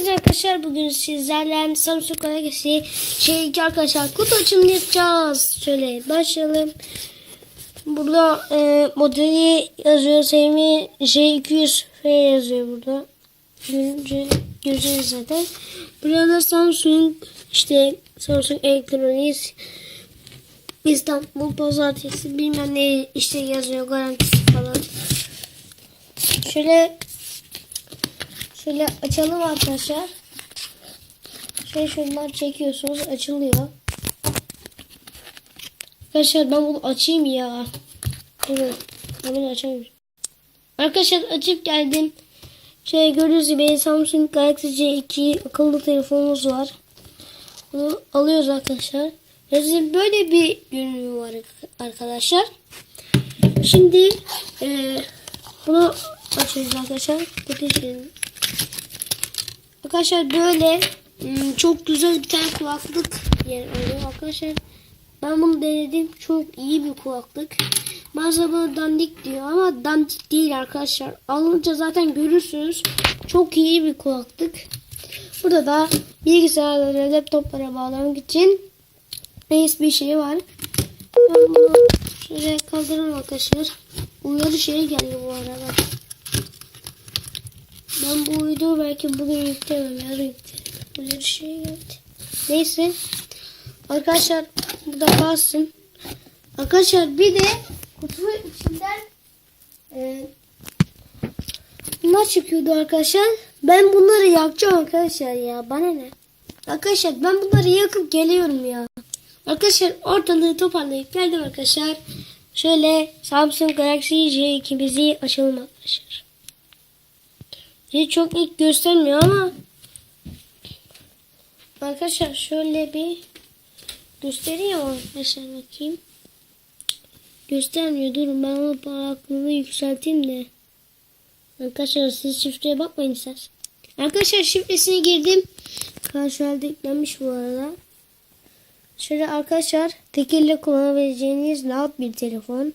güzel arkadaşlar bugün sizlerle Samsung Galaxy şey iki arkadaşlar kutu açımını yapacağız. Şöyle başlayalım. Burada e, modeli yazıyor. Sevimi J200F yazıyor burada. Görünce göreceğiz zaten. Burada da Samsung işte Samsung Electronics İstanbul Pazartesi bilmem ne işte yazıyor garantisi falan. Şöyle Şöyle açalım arkadaşlar. Şöyle şundan çekiyorsunuz açılıyor. Arkadaşlar ben bunu açayım ya. Ben bunu açamıyorum. Arkadaşlar açıp geldim. Şey gördüğünüz gibi Samsung Galaxy C2 akıllı telefonumuz var. Bunu alıyoruz arkadaşlar. Bizim böyle bir görünümü var arkadaşlar. Şimdi e, bunu açıyoruz arkadaşlar. Kutu Arkadaşlar böyle ım, çok güzel bir tane kulaklık yer alıyor arkadaşlar. Ben bunu denedim. Çok iyi bir kulaklık. Bazıları bana dandik diyor ama dandik değil arkadaşlar. Alınca zaten görürsünüz. Çok iyi bir kulaklık. Burada da bilgisayarlara, laptoplara bağlamak için USB şey var. Ben bunu şöyle kaldıralım arkadaşlar. Uyarı şey geldi bu arada. Ben bu videoyu belki bugün yüklemem. Yarın yüklerim. Böyle şey geldi. Neyse. Arkadaşlar burada kalsın. Arkadaşlar bir de kutunun içinden e, bunlar çıkıyordu arkadaşlar. Ben bunları yakacağım arkadaşlar ya. Bana ne? Arkadaşlar ben bunları yakıp geliyorum ya. Arkadaşlar ortalığı toparlayıp geldim arkadaşlar. Şöyle Samsung Galaxy J2'mizi açalım arkadaşlar. Hiç çok ilk göstermiyor ama arkadaşlar şöyle bir gösteriyor arkadaşlar bakayım. Göstermiyor. Durun ben onu parlaklığını yükselteyim de. Arkadaşlar siz şifreye bakmayın isterseniz. Arkadaşlar şifresini girdim. Karşılarda yüklenmiş bu arada. Şöyle arkadaşlar tekille kullanabileceğiniz rahat bir telefon.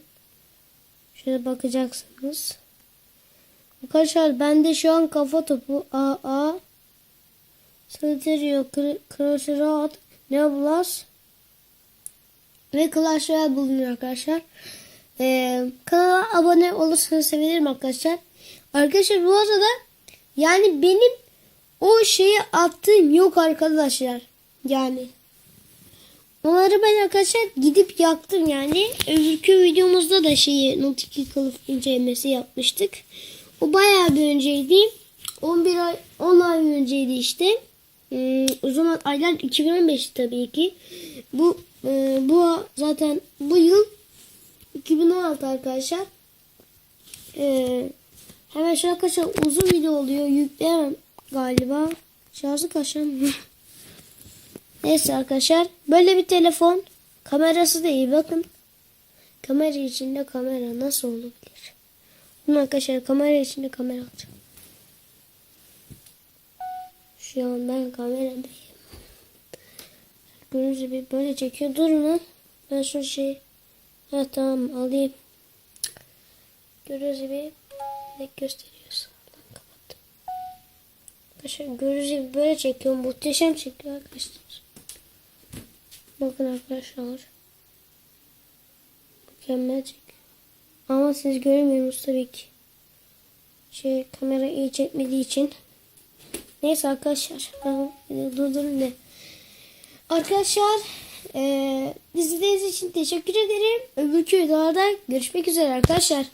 Şöyle bakacaksınız. Arkadaşlar bende şu an kafa topu AA Solitario Cross Road Nebulous ve Clash Royale bulunuyor arkadaşlar. Ee, kanala abone olursanız sevinirim arkadaşlar. Arkadaşlar bu arada yani benim o şeyi attığım yok arkadaşlar. Yani onları ben arkadaşlar gidip yaktım yani. Öbürkü videomuzda da şeyi notifik kılıf incelemesi yapmıştık. O bayağı bir önceydi. 11 ay 10 ay önceydi işte. Ee, o zaman aylar 2015 tabii ki. Bu e, bu zaten bu yıl 2016 arkadaşlar. Ee, hemen şu arkadaşlar uzun video oluyor. Yükleyemem galiba. Şarjı kaçamıyor. Neyse arkadaşlar. Böyle bir telefon. Kamerası da iyi bakın. Kamera içinde kamera nasıl olabilir? Bunu arkadaşlar kamera içinde kamera alacağım. Şu an ben kameradayım. Gördüğünüz gibi böyle çekiyor. Durun lan. Ben şu şey. Ha tamam alayım. Gördüğünüz gibi ne gösteriyorsa. Kapat. Arkadaşlar gördüğünüz gibi böyle çekiyor. Muhteşem çekiyor arkadaşlar. Bakın arkadaşlar. Mükemmel çekiyor. Ama siz göremiyorsunuz tabii ki. Şey kamera iyi çekmediği için. Neyse arkadaşlar. Ben durdurun de. Arkadaşlar e, izlediğiniz için teşekkür ederim. Öbürkü videolarda görüşmek üzere arkadaşlar.